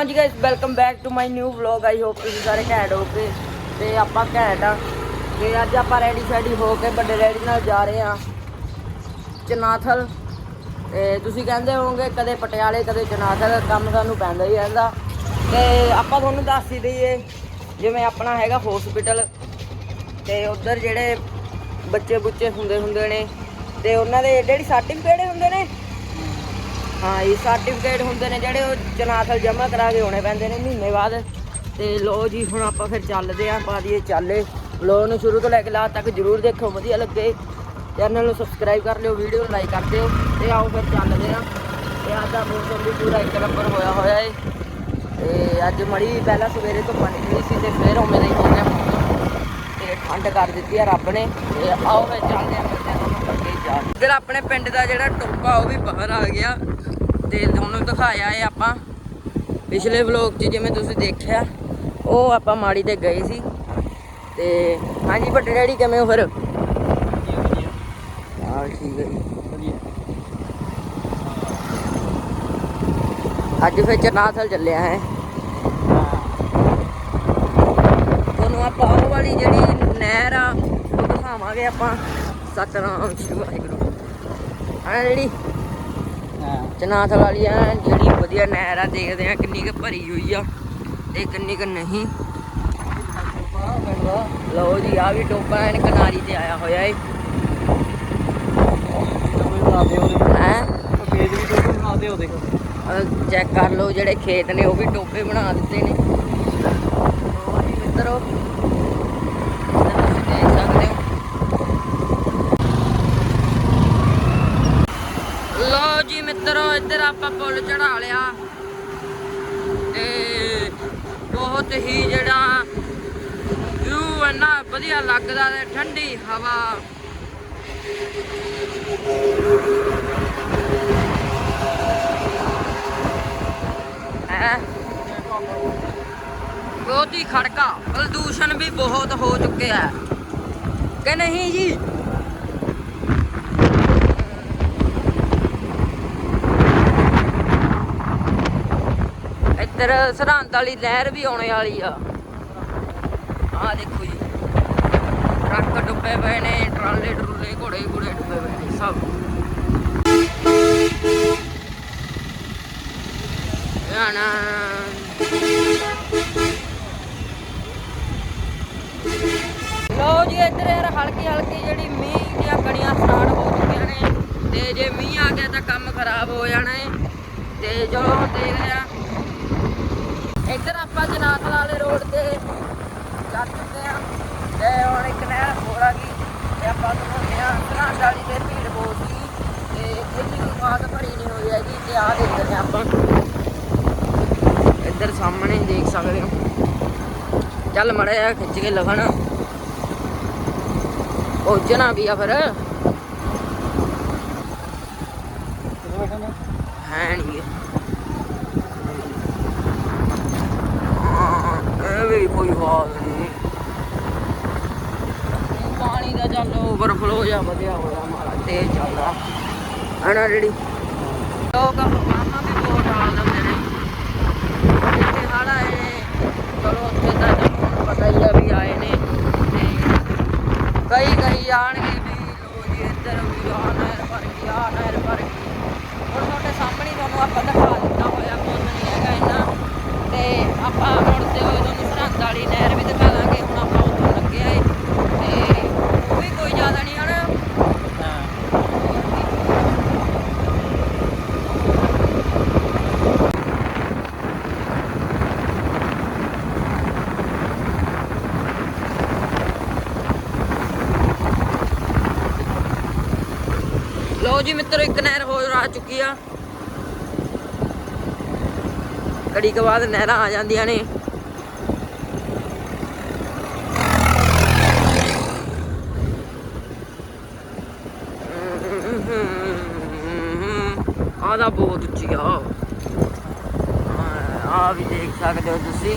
ਹਾਂਜੀ guys welcome back to my new vlog I hope ਤੁਸੀਂ ਸਾਰੇ ਘੈਂਟ ਕੇ ਤੇ ਆਪਾਂ ਘੈਂਟ ਆ। ਤੇ ਅੱਜ ਆਪਾਂ ਰੈਡੀ ਸ਼ੈਡੀ ਹੋ ਕੇ ਵੱਡੇ ਰੈਡੀ ਨਾਲ ਜਾ ਰਹੇ ਆ ਚਨਾਥਲ। ਤੇ ਤੁਸੀਂ ਕਹਿੰਦੇ ਹੋਵੋਗੇ ਕਦੇ ਪਟਿਆਲੇ, ਕਦੇ ਚਨਾਥਲ, ਕੰਮ ਸਾਨੂੰ ਪੈਂਦਾ ਹੀ ਰਹਿੰਦਾ। ਤੇ ਆਪਾਂ ਤੁਹਾਨੂੰ ਦੱਸ ਹੀ ਦਈਏ, ਜਿਵੇਂ ਆਪਣਾ ਹੈਗਾ ਹਸਪੀਟਲ ਤੇ ਉਧਰ ਜਿਹੜੇ ਬੱਚੇ ਬੁੱਚੇ ਹੁੰਦੇ ਹੁੰਦੇ ਨੇ, ਤੇ ਉਹਨਾਂ ਦੇ ਜਿਹੜੀ ਸਰਟੀਫਿਕੇਟ ਹੁੰਦੇ ਨੇ? ਹਾਂ, ਇਹ ਸਰਟੀਫਿਕੇਟ ਹੁੰਦੇ ਨੇ ਜਿਹੜੇ ਉਹ ਜਨਾਥਲ ਜਮ੍ਹਾਂ ਕਰਾ ਕੇ ਆਉਣੇ ਪੈਂਦੇ ਨੇ ਮਹੀਨੇ ਬਾਅਦ। ਤੇ ਲੋ ਜੀ, ਹੁਣ ਆਪਾਂ ਫਿਰ ਚੱਲਦੇ ਆਂ ਪਾ ਦਈਏ ਚਾਲੇ। ਲੋ ਨੂੰ ਸ਼ੁਰੂ ਤੋਂ ਲੈ ਕੇ ਲਾਸਟ ਤੱਕ ਜਰੂਰ ਦੇਖੋ ਵਧੀਆ ਲੱਗੇ। ਚੈਨਲ ਨੂੰ ਸਬਸਕ੍ਰਾਈਬ ਕਰ ਲਿਓ ਵੀਡੀਓ ਨੂੰ ਲਾਈਕ ਕਰ ਦਿਓ। ਤੇ ਆਓ ਫਿਰ ਚੱਲਦੇ ਆਂ ਤੇ ਅੱਜ ਦਾ ਮੌਸਮ ਵੀ ਪੂਰਾ ਇੱਕ ਨੰਬਰ ਹੋਇਆ ਹੋਇਆ ਏ। ਤੇ ਅੱਜ ਮੜੀ ਪਹਿਲਾਂ ਸਵੇਰੇ ਤੋਂ ਪਾਣੀ ਨਹੀਂ ਸੀ ਤੇ ਫਿਰ ਉਵੇਂ ਦਾ ਹੀ ਹੋ ਗਿਆ ਤੇ ਠੰਡ ਕਰ ਦਿੱਤੀ ਆ ਰੱਬ ਨੇ। ਤੇ ਆਓ ਫਿਰ ਚੱਲਦੇ ਆਂ ਫਿਰ ਚੈਨਲ ਨੂੰ ਆਪਣੇ ਪਿੰਡ ਦਾ ਜਿਹੜਾ ਟੋਪਾ, ਉਹ ਵੀ ਬਾਹਰ ਆ ਗਿਆ। ਤੇ ਤੁਹਾਨੂੰ ਦਿਖਾਇਆ ਹੈ ਆਪਾਂ ਪਿਛਲੇ ਵਲੋਗ 'ਚ ਜਿਵੇਂ ਤੁਸੀਂ ਦੇਖਿਆ, ਉਹ ਆਪਾਂ ਮਾੜੀ ਤੇ ਗਏ ਸੀ। ਤੇ ਹਾਂਜੀ, ਵੱਡੇ ਡੈਡੀ ਕਿਵੇਂ ਹੋ ਫਿਰ? ਹਾਂ, ਠੀਕ ਹੈ ਜੀ। ਅੱਜ ਫਿਰ ਚਨਾਥਲ ਚੱਲਿਆ ਹੈ। ਤੁਹਾਨੂੰ ਆਪਾਂ ਉਹ ਵਾਲੀ ਜਿਹੜੀ ਨਹਿਰ ਆ, ਉਹ ਦਿਖਾਵਾਂਗੇ ਆਪਾਂ। ਸਤਨਾਮ ਸ਼੍ਰੀ ਵਾਹਿਗੁਰੂ। ਹਾਂ ਜਿਹੜੀ ਚਨਾਥਲ ਵਾਲੀ ਆ ਜਿਹੜੀ ਵਧੀਆ ਨਹਿਰ ਆ ਦੇਖਦੇ ਆ ਕਿੰਨੀ ਕੁ ਭਰੀ ਹੋਈ ਆ ਤੇ ਕਿੰਨੀ ਕੁ ਨਹੀਂ। ਲਓ ਜੀ ਆ ਵੀ ਟੋਪਾ ਐਨ ਕਿਨਾਰੀ ਤੇ ਆਇਆ ਹੋਇਆ ਏ। ਹੈ? ਚੈੱਕ ਕਰ ਲਓ ਜਿਹੜੇ ਖੇਤ ਨੇ ਉਹ ਵੀ ਟੋਪੇ ਬਣਾ ਦਿੱਤੇ ਨੇ ਲਓ ਜੀ ਮਿੱਤਰੋ ਇੱਧਰ ਤੁਸੀਂ ਦੇਖ ਸਕਦੇ ਹੋ ਲਓ ਜੀ ਮਿੱਤਰੋ ਇੱਧਰ ਆਪਾਂ ਪੁਲ ਚੜਾ ਲਿਆ। ਤੇ ਬਹੁਤ ਹੀ ਜਿਹੜਾ ਵਿਊ ਇੰਨਾ ਵਧੀਆ ਲੱਗਦਾ ਤੇ ਠੰਡੀ ਹਵਾ। ਬਹੁਤ ਹੀ ਖੜਕਾ। ਪ੍ਰਦੂਸ਼ਣ ਵੀ ਬਹੁਤ ਹੋ ਚੁੱਕਿਆ। ਹੈ ਕਿ ਨਹੀਂ ਜੀ? ਇੱਧਰ ਸਰਹੰਦ ਵਾਲੀ ਲਹਿਰ ਵੀ ਆਉਣੇ ਵਾਲੀ ਆ। ਆਹ ਦੇਖੋ ਜੀ। ਟਰੱਕ ਡੁੱਬੇ ਪਏ ਨੇ, ਟਰਾਲੇ ਟਰੂਲੇ ਘੋੜੇ ਘੋੜੇ ਡੁੱਬੇ ਪਏ ਨੇ, ਸਭ। ਯਾਨਾ ਲੋ ਜੀ, ਇੱਧਰ ਯਾਰ ਹਲਕੀ ਹਲਕੀ ਜਿਹੜੀ ਮੀਂਹ ਦੀਆਂ ਕਣੀਆਂ ਸਟਾਰਟ ਹੋ ਚੁੱਕੀਆਂ ਨੇ। ਤੇ ਜੇ ਮੀਂਹ ਆ ਗਿਆ ਤਾਂ ਕੰਮ ਖਰਾਬ ਹੋ ਜਾਣਾ ਹੈ ਤੇ ਚਲੋ, ਦੇਖਦੇ ਆ ਇੱਧਰ ਆਪਾਂ ਜਨਾਥਲ ਵਾਲੇ ਰੋਡ ਤੇ ਜਾ ਚੁੱਕੇ ਆ ਤੇ ਹੁਣ ਇੱਕ ਨਹਿਰ ਹੋਰ ਆ ਗਈ ਤੇ ਆਪਾਂ ਤੁਹਾਨੂੰ ਆ ਸਰਹੰਦ ਵਾਲੀ ਤੇ ਭੀੜ ਬਹੁਤ ਸੀ ਤੇ ਇੰਨੀ ਕੋਈ ਬਾਤ ਭਰੀ ਨਹੀਂ ਹੋਈ ਹੈਗੀ ਤੇ ਆ ਦੇਖਦੇ ਆ ਆਪਾਂ। ਇੱਧਰ ਸਾਹਮਣੇ ਦੇਖ ਸਕਦੇ ਹੋ। ਚੱਲ ਮੜਿਆ ਖਿੱਚ ਕੇ ਲਗਣ ਪਹੁੰਚਣਾ ਵੀ ਆ ਫਿਰ। ਹੈ ਨਹੀਂ ਇਹ ਵੀ ਨਹੀਂ ਪਾਣੀ ਦਾ ਚੱਲ ਓਵਰਫਲੋ ਜਾਂ ਵਧਿਆ ਹੋਇਆ ਮਾਰਾ ਤੇਜ਼ ਚੱਲਦਾ। ਹਨਾ ਜਿਹੜੀ ਲੋਕ ਮਾਮਾ ਵੀ ਬਹੁਤ ਹਾਲ ਦਿੰਦੇ ਨੇ ਜਿੱਥੇ ਹੜ ਆਏ ਨੇ ਚਲੋ ਉੱਥੇ ਤਾਂ ਤੁਹਾਨੂੰ ਪਤਾ ਹੀ ਆ ਵੀ ਆਏ ਨੇ। ਕਈ ਕਈ ਆਣਗੇ ਵੀ ਲੋ ਜੀ, ਇੱਧਰ ਵੀ ਆ, ਨਹਿਰ ਭਰ ਗਈ, ਆ ਨਹਿਰ ਭਰ ਗਈ। ਹੁਣ ਤੁਹਾਡੇ ਸਾਹਮਣੇ ਤੁਹਾਨੂੰ ਆਪਾਂ ਦਿਖਾ ਦਿੱਤਾ ਹੋਇਆ ਕੁਝ ਨਹੀਂ ਹੈਗਾ ਇੰਨਾ। ਤੇ ਆਪਾਂ ਮੁੜਦੇ ਹੋਏ ਤੁਹਾਨੂੰ ਸਰਹੰਦ ਵਾਲੀ ਨਹਿਰ ਵੀ ਦਿਖਾ ਦਾਂਗੇ ਹੁਣ ਆਪਾਂ ਉੱਥੋਂ ਲੱਗੇ ਆਏ ਤੇ ਉਹ ਵੀ ਕੋਈ ਜ਼ਿਆਦਾ ਨਹੀਂ ਹਨਾ ਲੋ ਜੀ ਮਿੱਤਰੋ, ਇੱਕ ਨਹਿਰ ਹੋਰ ਆ ਚੁੱਕੀ ਆ। ਕੜੀ ਕੇ ਬਾਅਦ ਨਹਿਰਾਂ ਆ ਜਾਂਦੀਆਂ ਨੇ। ਆਹ ਦਾ ਬਹੁਤ ਉੱਚੀ ਆ। ਆ ਵੀ ਦੇਖ ਸਕਦੇ ਹੋ ਤੁਸੀਂ।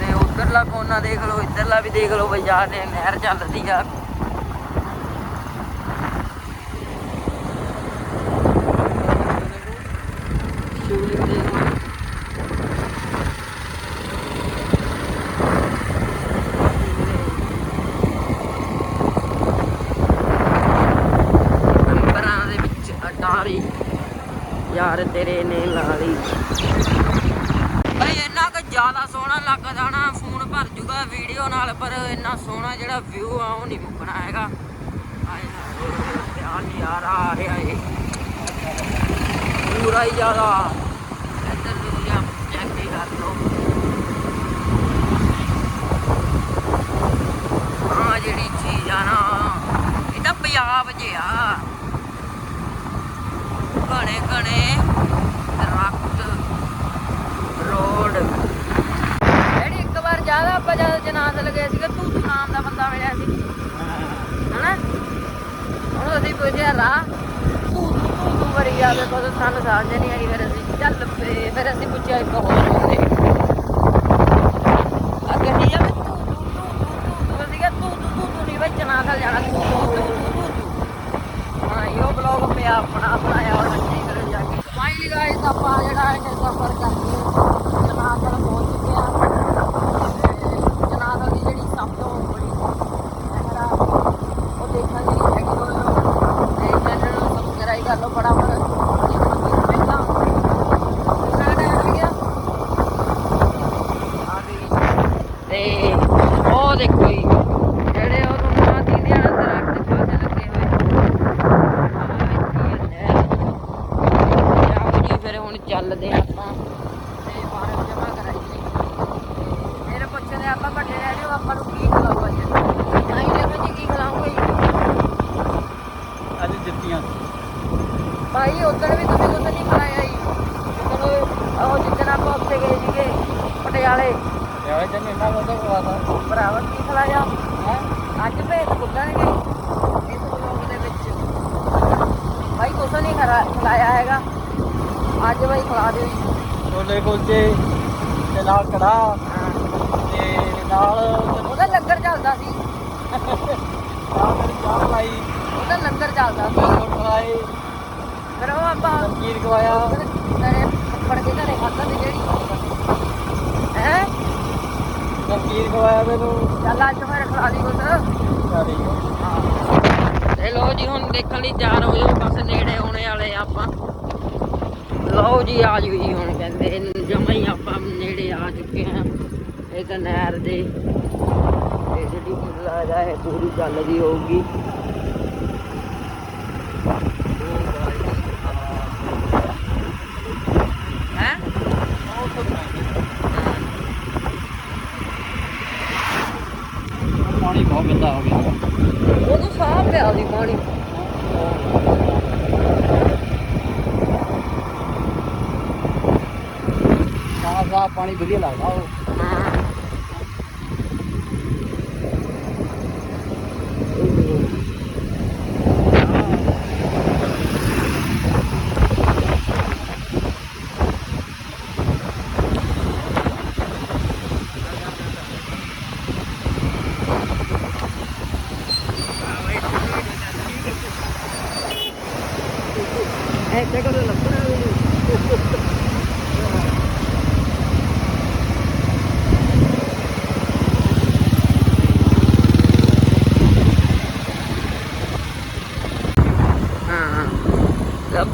ਤੇ ਉਧਰਲਾ ਕੋਨਾ ਦੇਖ ਲਓ, ਇੱਧਰਲਾ ਵੀ ਦੇਖ ਲਓ ਬਾਜ਼ਾਰ ਨੇ ਨਹਿਰ ਚੱਲਦੀ ਆ ਸ਼ਿਵਲਿੰਗ ਦੇਖ ਲਓ ਯਾਰ ਤੇਰੇ ਨੇ ਲਾਲੀ। ਭਾਈ ਇੰਨਾ ਕੁ ਜ਼ਿਆਦਾ ਸੋਹਣਾ ਲੱਗਦਾ ਨਾ, ਫੋਨ ਭਰ ਜੂਗਾ ਵੀਡੀਓ ਨਾਲ, ਪਰ ਇੰਨਾ ਸੋਹਣਾ ਜਿਹੜਾ ਵਿਊ ਆ, ਉਹ ਨਹੀਂ ਮੁੱਕਣਾ ਹੈਗਾ। ਆਏ ਯਾਰ ਆ ਰਿਹਾ ਏ। ਪੂਰਾ ਹੀ ਜ਼ਿਆਦਾ ਇੱਧਰ ਦੁਨੀਆ ਚੈੱਕ ਹੀ ਕਰ ਲਓ ਆ ਜਿਹੜੀ ਚੀਜ਼ ਆ ਨਾ ਇਹ ਤਾਂ ਪੰਜਾਬ ਜਿਹਾ ਘਣੇ ਘਣੇ ਦਰਖਤ ਰੋਡ ਜਿਹੜੀ ਇੱਕ ਵਾਰ ਜ਼ਿਆਦਾ ਆਪਾਂ ਜਦ ਜਨਾਜ਼ ਲਗੇ ਸੀਗੇ ਤੂੰ ਤੂੰ ਨਾਮ ਦਾ ਬੰਦਾ ਮਿਲਿਆ ਸੀ ਹਨਾ ਹੁਣ ਅਸੀਂ ਪੁੱਛਿਆ ਰਾ ਤੂੰ ਤੂੰ ਤੂੰ ਤੂੰ ਵਰੀ ਜਾਵੇ ਕਦੋਂ ਸਾਨੂੰ ਸਮਝ ਨਹੀਂ ਆਈ ਫਿਰ ਅਸੀਂ ਚੱਲ ਪਏ ਫਿਰ ਅਸੀਂ ਪੁੱਛਿਆ ਇੱਕ ਹੋਰ ਬੰਦੇ ਅੱਗੇ ਨਹੀਂ ਜਾਵੇ ਤੂੰ ਤੂੰ ਤੂੰ ਤੂੰ ਤੂੰ ਅਸੀਂ ਕਿਹਾ ਤੂੰ ਤੂੰ ਤੂੰ ਤੂੰ ਨਹੀਂ ਬਈ ਜਨਾਜ਼ ਜਾਣਾ ਤੂੰ ਤੂੰ ਤੂੰ ਤੂੰ ਹਾਂ ਇਹੋ ਬਲੌਗ ਪਿਆ ਆਪਣਾ ਬਣਾਇਆ ਔਰ ਬੱਚੇ ਕਰਨ ਜਾ। ਕੇ ਫਾਈਨਲੀ ਗਾਇਸ ਆਪਾਂ ਜਿਹੜਾ ਹੈ ਸਫਰ ਕਰਕੇ ਜਨਾਜ਼ਲ ਪਹੁੰਚ ਚੁੱਕੇ ਹਾਂ ਤੇ ਉਹ ਦੇਖਣ ਦੀ ਹੈਗੀ ਉਹ ਤੇ ਚੈਨਲ ਨੂੰ ਸਬਸਕ੍ਰਾਈਬ ਕਰ ਲਓ ਫਟਾਫਟ ਪਹਿਲਾਂ ਕਿੰਨਾ ਟਾਈਮ ਹੋ ਗਿਆ ਆ ਗਈ ਤੇ ਉਹ ਦੇਖੋ ਜੀ ਜਿਹੜੇ ਉਹ ਰੁਮਾਂ ਦੀ ਦੇ ਦਰਖਤ ਪਾਸੇ ਲੱਗੇ ਹੋਏ ਆਓ ਜੀ ਫਿਰ ਹੁਣ ਚੱਲਦੇ ਹਾਂ ਆਪਾਂ ਤੇ ਪਾਰਕ ਜਮਾ ਕਰਾਈਏ ਤੇ ਫਿਰ ਪੁੱਛਦੇ ਆਪਾਂ ਵੱਡੇ ਡੈਡੀ ਉਹ ਆਪਾਂ ਨੂੰ ਕੀ ਖਿਲਾਊਗਾ ਜੀ ਨਹੀਂ ਦੇਖੋ ਜੀ ਕੀ ਖਿਲਾਉਂਗੇ ਅੱਜ ਜੁੱਤੀਆਂ ਭਾਈ ਉਧਰ ਵੀ ਤੁਸੀਂ ਕੁਝ ਨਹੀਂ ਖਿਲਾਇਆ ਜੀ ਜਦੋਂ ਉਹ ਜਿੱਦਣ ਆਪਾਂ ਉੱਥੇ ਗਏ ਸੀਗੇ ਪਟਿਆਲੇ ਯਾਰ ਜਨ ਇੰਨਾ ਵਧਾ ਖਵਾਤਾ ਭਰਾਵਾ ਕੀ ਖਿਲਾਇਆ ਹੈ? ਅੱਜ ਭੇਤ ਬੁੱਧਣਗੇ ਇਸ ਵਲੋਗ ਦੇ ਵਿੱਚ। ਭਾਈ ਕੁਛ ਨਹੀਂ ਖਿਲਾਇਆ ਹੈਗਾ। ਅੱਜ ਭਾਈ ਖਿਲਾ ਦਿਓ ਜੀ ਛੋਲੇ ਕੁਲਚੇ ਤੇ ਨਾਲ ਕੜਾ ਤੇ ਨਾਲ ਉਹਦਾ ਲੰਗਰ ਚੱਲਦਾ ਸੀ। ਚਾਹ ਮੇਰੀ ਚਾਹ ਲਾਈ ਉਹਦਾ ਲੰਗਰ ਚੱਲਦਾ ਸੀ। ਖਵਾਏ। ਫਿਰ ਉਹ ਆਪਾਂ ਖੀਰ ਖਵਾਇਆ। ਤੇਰੇ ਫੜ ਕੇ ਘਰੇ ਖਾਧਾ ਸੀ ਜਿਹੜੀ ਖੀਰ ਖਵਾਇਆ ਮੈਨੂੰ। ਚੱਲ ਅੱਜ ਮੇਰੇ ਖਿਲਾ ਦੀ ਕੁਛ। ਤੇ ਲੋ ਜੀ ਹੁਣ ਦੇਖਣ ਲਈ ਤਿਆਰ ਹੋ ਜਾਓ ਬਸ ਨੇੜੇ ਆਉਣੇ ਵਾਲੇ ਆਪਾਂ। ਲਓ ਜੀ ਆ ਜਾਓ ਜੀ ਹੁਣ ਕਹਿੰਦੇ ਜਮਾਂ ਹੀ ਆਪਾਂ ਨੇੜੇ ਆ ਚੁੱਕੇ ਹਾਂ ਇੱਕ ਨਹਿਰ ਦੇ। ਤੇ ਜਿਹੜੀ ਲੱਗਦਾ ਹੈ ਪੂਰੀ ਚੱਲਦੀ ਹੋਊਗੀ ਹੈ ਪਾਣੀ ਬਹੁਤ ਗੰਦਾ ਹੋ ਗਿਆ। ਉਹਨੂੰ ਸਾਫ਼ ਲਿਆ ਦੀ ਪਾਣੀ। ਸਾਫ਼ ਸਾਫ਼ ਪਾਣੀ ਵਧੀਆ ਲੱਗਦਾ ਉਹ ਹਾਂ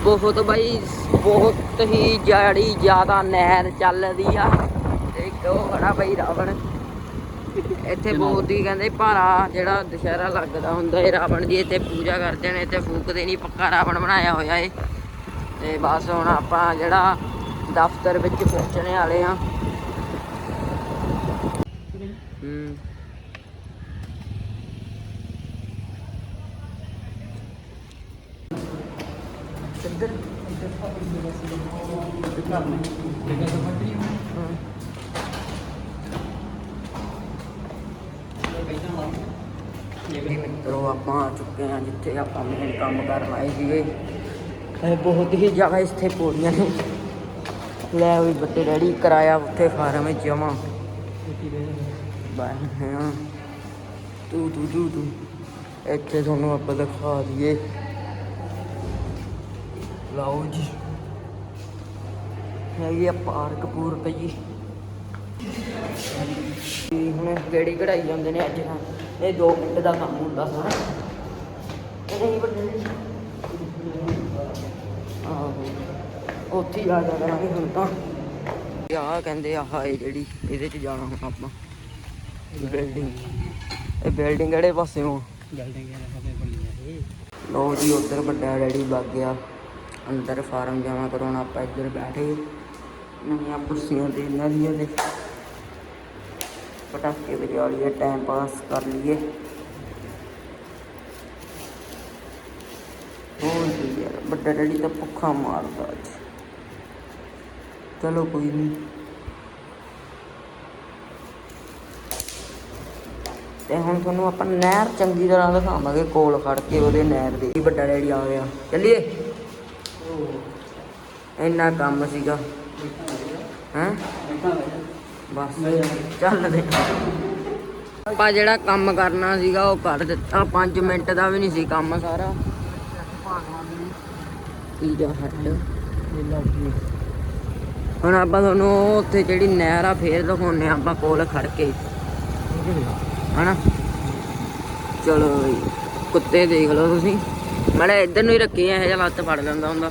ਬਹੁਤ ਬਾਈ ਬਹੁਤ ਹੀ ਜਾੜੀ ਜ਼ਿਆਦਾ ਨਹਿਰ ਚੱਲਦੀ ਆ। ਤੇ ਉਹ ਖੜਾ ਬਈ ਰਾਵਣ। ਇੱਥੇ ਬਹੁਤ ਹੀ ਕਹਿੰਦੇ ਭਾਰਾ ਜਿਹੜਾ ਦੁਸ਼ਹਿਰਾ ਲੱਗਦਾ ਹੁੰਦਾ ਇਹ ਰਾਵਣ ਦੀ ਇੱਥੇ ਪੂਜਾ ਕਰਦੇ ਨੇ ਇੱਥੇ ਫੂਕਦੇ ਨਹੀਂ ਪੱਕਾ ਰਾਵਣ ਬਣਾਇਆ ਹੋਇਆ ਏ। ਤੇ ਬਸ ਹੁਣ ਆਪਾਂ ਜਿਹੜਾ ਦਫ਼ਤਰ ਵਿੱਚ ਪਹੁੰਚਣੇ ਵਾਲੇ ਆ ਹੂੰ। ਕਿੱਧਰ? ਹਾਂ। ਜੀ ਮਿੱਤਰੋ ਆਪਾਂ ਆ ਚੁੱਕੇ ਹਾਂ ਜਿੱਥੇ ਆਪਾਂ ਮੇਨ ਕੰਮ ਕਰਨ ਆਏ ਸੀਗੇ। ਇਹ ਬਹੁਤ ਹੀ ਜ਼ਿਆਦਾ ਇੱਥੇ ਪੌੜੀਆਂ ਨੇ। ਲੈ ਵੀ ਬੱਤੇ ਰੈਡੀ ਕਰਾਇਆ ਉੱਥੇ ਫਾਰਮ ਵਿੱਚ ਜਮਾ। ਬਾਈ ਹਾਂ ਤੂੰ ਤੂੰ ਤੂੰ ਤੂੰ। ਇੱਥੇ ਤੁਹਾਨੂੰ ਆਪਾਂ ਦਿਖਾ ਦਈਏ। ਲਓ ਜੀ। ਹੈਗੀ ਆ ਪਾਰਕ ਪੂਰਕ ਜੀ। ਹੁਣ ਗੇੜੀ ਕਢਾਈ ਜਾਂਦੇ ਨੇ ਅੱਜ ਤਾਂ। ਇਹ 2 ਮਿੰਟ ਦਾ ਕੰਮ ਹੁੰਦਾ ਸਾਰਾ। ਇਹ ਨਹੀਂ ਵੱਡੇ ਆਹੋ ਉੱਥੇ ਹੀ ਆ ਜਾ ਕਰਾਂਗੇ ਹੁਣ ਤਾਂ। ਆਹ ਕਹਿੰਦੇ ਆਹ ਇਹ ਜਿਹੜੀ ਇਹਦੇ 'ਚ ਜਾਣਾ ਹੁਣ ਆਪਾਂ ਬਿਲਡਿੰਗ ਇਹ ਬਿਲਡਿੰਗ ਕਿਹੜੇ ਪਾਸਿਓਂ ਬਿਲਡਿੰਗ ਇਹ ਫਤੇ ਬਣੀ ਹੈ ਇਹ। ਲੋ ਜੀ ਉੱਧਰ ਵੱਡਾ ਡੈਡੀ ਗਿਆ। ਅੰਦਰ ਫਾਰਮ ਜਮਾ ਕਰਾਉਣਾ ਆਪਾਂ ਇੱਧਰ ਬੈਠੇ। ਨਵੀਆਂ ਕੁਰਸੀਆਂ ਤੇ ਇਹਨਾਂ ਦੀਆਂ ਤੇ। ਪਟਾਕੇ ਵਜਾ ਲਈਏ ਟਾਈਮ ਪਾਸ ਕਰ ਲਈਏ ਹੋਰ ਕੀ ਵੱਡਾ ਡੈਡੀ ਤਾਂ ਭੁੱਖਾ ਮਾਰਦਾ ਅੱਜ। ਚਲੋ ਕੋਈ ਨਹੀਂ ਤੇ ਹੁਣ ਤੁਹਾਨੂੰ ਆਪਾਂ ਨਹਿਰ ਚੰਗੀ ਤਰ੍ਹਾਂ ਦਿਖਾਵਾਂਗੇ, ਕੋਲ ਖੜ ਕੇ ਉਹਦੇ ਨਹਿਰ ਦੇ। ਵੱਡਾ ਡੈਡੀ ਆ ਗਿਆ। ਚੱਲੀਏ। ਇੰਨਾ ਕੰਮ ਸੀਗਾ। ਹੈਂ? ਬਸ। ਚੱਲਦੇ ਆਪਾਂ ਜਿਹੜਾ ਕੰਮ ਕਰਨਾ ਸੀਗਾ, ਉਹ ਕਰ ਦਿੱਤਾ। 5 ਮਿੰਟ ਦਾ ਵੀ ਨਹੀਂ ਸੀ ਕੰਮ ਸਾਰਾ। Pizza Hut. ਹੁਣ ਆਪਾਂ ਤੁਹਾਨੂੰ ਉੱਥੇ ਜਿਹੜੀ ਨਹਿਰ ਆ ਫੇਰ ਦਿਖਾਉਨੇ ਆਪਾਂ ਕੋਲ ਖੜ ਕੇ। ਹਨਾ? ਚਲੋ ਬਈ ਕੁੱਤੇ ਦੇਖ ਲਓ ਤੁਸੀਂ। ਮੈਂ ਇੱਧਰ ਨੂੰ ਹੀ ਰੱਖੀ ਐ ਇਹ ਜਿਹਾ ਲੱਤ ਫੜ ਲੈਂਦਾ ਹੁੰਦਾ।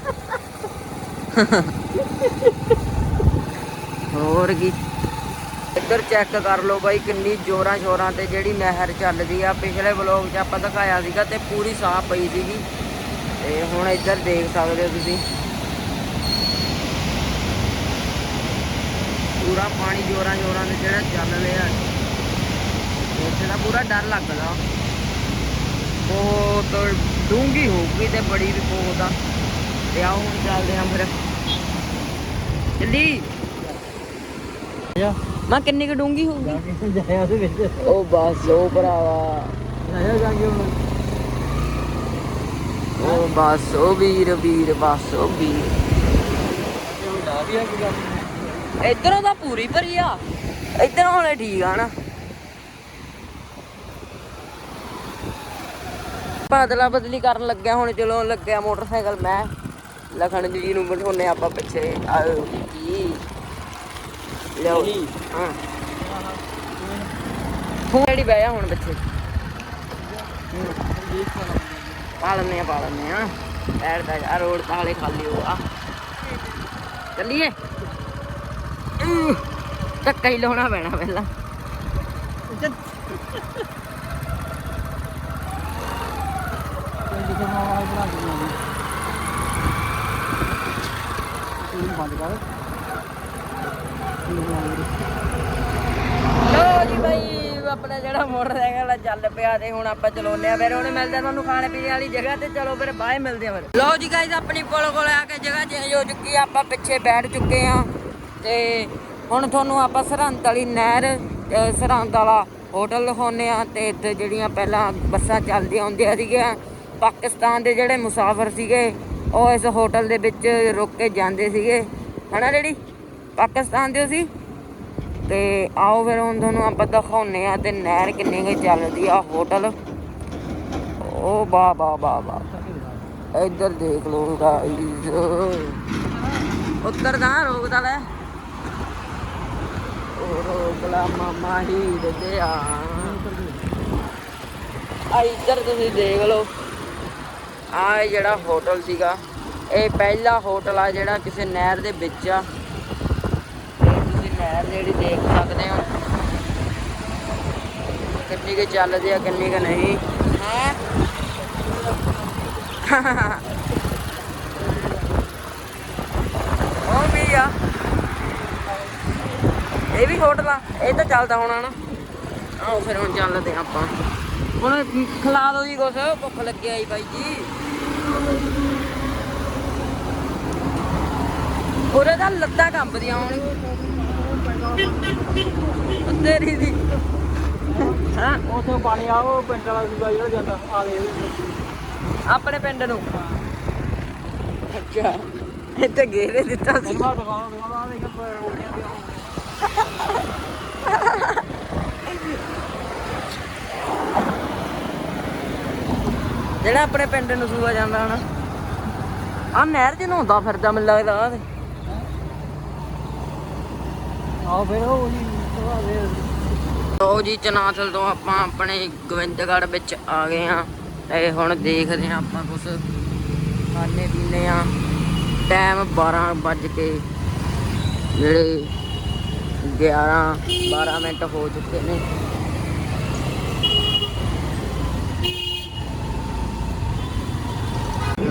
ਹੋਰ ਕੀ? ਇੱਧਰ ਚੈੱਕ ਕਰ ਲਓ ਬਾਈ ਕਿੰਨੀ ਜੋਰਾਂ ਸ਼ੋਰਾਂ ਤੇ ਜਿਹੜੀ ਨਹਿਰ ਚੱਲਦੀ ਆ। ਪਿਛਲੇ ਵਲੋਗ 'ਚ ਆਪਾਂ ਦਿਖਾਇਆ ਸੀਗਾ ਤੇ ਪੂਰੀ ਸਾਫ਼ ਪਈ ਸੀਗੀ। ਤੇ ਹੁਣ ਇੱਧਰ ਦੇਖ ਸਕਦੇ ਹੋ ਤੁਸੀਂ। ਪੂਰਾ ਪਾਣੀ ਜੋਰਾਂ ਜੋਰਾਂ ਤੇ ਜਿਹੜਾ ਚੱਲ ਰਿਹਾ ਇੱਥੇ ਦਾ ਪੂਰਾ ਡਰ ਲੱਗਦਾ। ਬਹੁਤ ਡੂੰਗੀ ਹੋਊਗੀ ਤੇ ਬੜੀ ਵੀ ਬਹੁਤ ਆ। ਤੇ ਆਓ ਹੁਣ ਚੱਲਦੇ ਆਂ ਫਿਰ। ਜਲਦੀ ਮੈਂ ਕਿੰਨੀ ਕੁ ਡੂੰਗੀ ਹੋਊਗੀ? ਜਾਇਆ ਉਹਦੇ ਵਿੱਚ। ਉਹ ਬਸ ਉਹ ਭਰਾਵਾ। ਜਾਇਆ ਜਾ ਕੇ ਹੁਣ। ਉਹ ਬਸ ਉਹ ਵੀਰ ਵੀਰ ਬਸ ਉਹ ਵੀਰ। ਹੁਣ ਇਧਰੋਂ ਤਾਂ ਪੂਰੀ ਭਰੀ ਆ। ਇਧਰੋਂ ਹਲੇ ਠੀਕ ਆ ਨਾ। ਬਦਲਾ ਬਦਲੀ ਕਰਨ ਲੱਗਿਆ ਹੁਣ ਚਲੋ ਲੱਗਿਆ ਮੋਟਰਸਾਈਕਲ ਮੈਂ। ਲਖਣ ਜੀ ਨੂੰ ਬਿਠਾਉਨੇ ਆਪਾਂ ਪਿੱਛੇ। ਆਓ ਜੀ ਲਿਆਓ। ਹਾਂ। ਤੂੰ ਜਿਹੜੀ ਬਹਿ ਜਾ ਹੁਣ ਪਿੱਛੇ? ਪਾ ਲੈਂਦੇ ਆ ਪਾ ਲੈਂਦੇ ਆ। ਪੈਰ ਦਾ ਆ ਰੋਡ ਤਾਂ ਹਲੇ ਖਾਲੀ ਹੋ ਚੱਲੀਏ। ਅਹ, ਧੱਕਾ ਹੀ ਲਾਉਣਾ ਪੈਣਾ ਪਹਿਲਾਂ। ਲੋ ਜੀ ਬਾਈ। ਆਪਣਾ ਜਿਹੜਾ ਮੋਟਰਸਾਈਕਲ ਆ, ਚੱਲ ਪਿਆ ਤੇ ਹੁਣ ਆਪਾਂ ਚਲਾਉਂਦੇ ਆ ਫਿਰ ਉਹਨੇ ਮਿਲਦੇ ਆ ਤੁਹਾਨੂੰ ਖਾਣੇ ਪੀਣੇ ਵਾਲੀ ਜਗ੍ਹਾ ਤੇ, ਚਲੋ ਫਿਰ ਬਾਏ ਮਿਲਦੇ ਆ ਫਿਰ। ਲੋ ਜੀ ਗਾਇਸ ਆਪਣੀ ਪੁਲ ਕੋਲ ਆ ਕੇ ਜਗ੍ਹਾ ਚੇਂਜ ਹੋ ਚੁੱਕੀ ਆ, ਆਪਾਂ ਪਿੱਛੇ ਬੈਠ ਚੁੱਕੇ ਆ। ਤੇ ਹੁਣ ਤੁਹਾਨੂੰ ਆਪਾਂ ਸਰਹੰਦ ਵਾਲੀ ਨਹਿਰ ਸਰਹੰਦ ਵਾਲਾ ਹੋਟਲ ਦਿਖਾਉਂਦੇ ਆ ਤੇ ਇੱਥੇ ਜਿਹੜੀਆਂ ਪਹਿਲਾਂ ਬੱਸਾਂ ਚੱਲਦੀਆਂ ਹੁੰਦੀਆਂ ਸੀਗੀਆਂ, ਪਾਕਿਸਤਾਨ ਦੇ ਜਿਹੜੇ ਮੁਸਾਫਰ ਸੀਗੇ, ਉਹ ਇਸ ਹੋਟਲ ਦੇ ਵਿੱਚ ਰੁਕ ਕੇ ਜਾਂਦੇ ਸੀਗੇ। ਹਨਾ ਜਿਹੜੀ ਪਾਕਿਸਤਾਨ ਦੇ ਸੀ ਤੇ ਆਓ ਫਿਰ ਹੁਣ ਤੁਹਾਨੂੰ ਆਪਾਂ ਦਿਖਾਉਨੇ ਆ ਤੇ ਨਹਿਰ ਕਿੰਨੀ ਕੁ ਚੱਲਦੀ ਆ ਹੋਟਲ। ਉਹ ਬਾ ਬਾ ਬਾ ਬਾ। ਇੱਧਰ ਦੇਖ ਲਓ ਗਾਈਸ ਉੱਤਰ ਦਾ ਰੋਕਦਾ ਲੈ। ਉਹ ਰੋਕ ਮਾਮਾ ਹੀ ਦੇ ਆ। ਆ ਇੱਧਰ ਤੁਸੀਂ ਦੇਖ ਲਓ। ਆ ਜਿਹੜਾ ਹੋਟਲ ਸੀਗਾ। ਇਹ ਪਹਿਲਾ ਹੋਟਲ ਆ ਜਿਹੜਾ ਕਿਸੇ ਨਹਿਰ ਦੇ ਵਿੱਚ ਆ। ਨਹਿਰ ਜਿਹੜੀ ਦੇਖ ਸਕਦੇ ਹੋ। ਕਿੰਨੀ ਕੁ ਚੱਲਦੀ ਆ ਕਿੰਨੀ ਕੁ ਨਹੀਂ। ਹੈ? ਉਹ ਵੀ ਆ? ਇਹ ਵੀ ਹੋਟਲ ਆ ਇਹ ਤਾਂ ਚੱਲਦਾ ਹੋਣਾ ਨਾ। ਆਓ ਫਿਰ ਹੁਣ ਚੱਲਦੇ ਆਪਾਂ। ਹੁਣ ਖਿਲਾ ਦਿਓ ਜੀ ਕੁਛ ਭੁੱਖ ਲੱਗੀ ਆਈ ਬਾਈ ਜੀ। ਉਰੇ ਤਾਂ ਲੱਤਾਂ ਕੰਬਦੀਆਂ ਹੋਣਗੀਆਂ ਤੇਰੀ ਦੀ। ਹਾਂ? ਉਥੇ ਪਾਣੀ ਆ ਉਹ ਪਿੰਡ ਵਾਲਾ ਸੂਬਾ ਜਿਹੜਾ ਜਾਂਦਾ ਆ ਦੇ ਆਪਣੇ ਪਿੰਡ ਨੂੰ। ਅੱਛਾ। ਇੱਥੇ ਗੇਰੇ ਦਿੱਤਾ ਸੀ। ਆ ਦੇਖ ਜਿਹੜਾ ਆਪਣੇ ਪਿੰਡ ਨੂੰ ਸੂਆ ਜਾਂਦਾ ਹਨਾ। ਆ ਨਹਿਰ 'ਚ ਨਹਾਉਂਦਾ ਫਿਰਦਾ ਮੈਨੂੰ ਲੱਗਦਾ ਤੇ। ਆਓ ਫਿਰ, ਉਹ ਜੀ ਉਹ ਜੀ ਚਨਾਥਲ ਤੋਂ ਆਪਾਂ ਆਪਣੇ ਗੋਬਿੰਦਗੜ੍ਹ ਵਿੱਚ ਆ ਗਏ ਆ ਤੇ ਹੁਣ ਦੇਖਦੇ ਆ ਆਪਾਂ ਕੁਛ ਖਾਣੇ ਪੀਣੇ ਆ ਟਾਈਮ 12 ਵੱਜ ਕੇ ਜਿਹੜੇ 11 12 ਮਿੰਟ ਹੋ ਚੁੱਕੇ ਨੇ।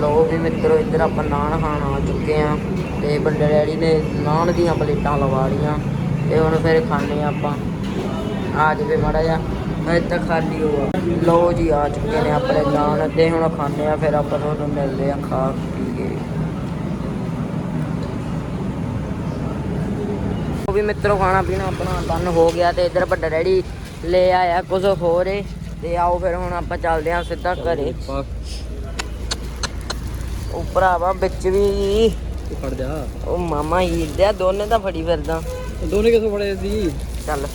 ਲੋ ਵੀ ਮਿੱਤਰੋ, ਇੱਧਰ ਆਪਾਂ ਨਾਨ ਖਾਣ ਆ ਚੁੱਕੇ ਆ ਤੇ ਵੱਡੇ ਡੈਡੀ ਨੇ ਨਾਨ ਦੀਆਂ ਪਲੇਟਾਂ ਲਵਾ ਲਈਆਂ। ਤੇ ਹੁਣ ਫਿਰ ਖਾਣੇ ਆਪਾਂ। ਆ ਜਵੇ ਮਾੜਾ ਜਿਹਾ ਅਜੇ ਤੱਕ ਖਾਲੀ ਹੋਆ ਲੋ ਜੀ ਆ ਚੁੱਕੇ ਨੇ ਆਪਣੇ ਨਾਨ ਤੇ ਹੁਣ ਖਾਣੇ ਆ ਫਿਰ ਆਪਾਂ ਤੁਹਾਨੂੰ ਮਿਲਦੇ ਆ ਖਾ ਪੀ ਕੇ। ਉਹ ਵੀ ਮਿੱਤਰੋ ਖਾਣਾ ਪੀਣਾ ਆਪਣਾ ਡਨ ਹੋ ਗਿਆ ਤੇ ਇੱਧਰ ਵੱਡਾ ਡੈਡੀ ਲੈ ਆਇਆ ਕੁਝ ਹੋਰ ਏ। ਤੇ ਆਓ ਫਿਰ ਹੁਣ ਆਪਾਂ ਚੱਲਦੇ ਆ ਸਿੱਧਾ ਘਰੇ। ਉਹ ਭਰਾਵਾ ਵਿੱਚ ਵੀ ਤੂੰ ਫੜ ਜਾ। ਉਹ ਮਾਮਾ ਹੀਰਦੇ ਆ ਦੋਨੇ ਤਾਂ ਫੜੀ ਫਿਰਦਾ। ਦੋਨੇ ਕਿਥੋਂ ਫੜੇ ਸੀ? ਚੱਲ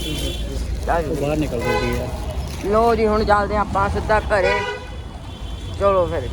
ਚੱਲ ਬਾਹਰ ਨਿਕਲ ਗਈ ਲੋ ਜੀ ਹੁਣ ਚੱਲਦੇ ਹਾਂ ਆਪਾਂ ਸਿੱਧਾ ਘਰੇ। ਚਲੋ ਫਿਰ।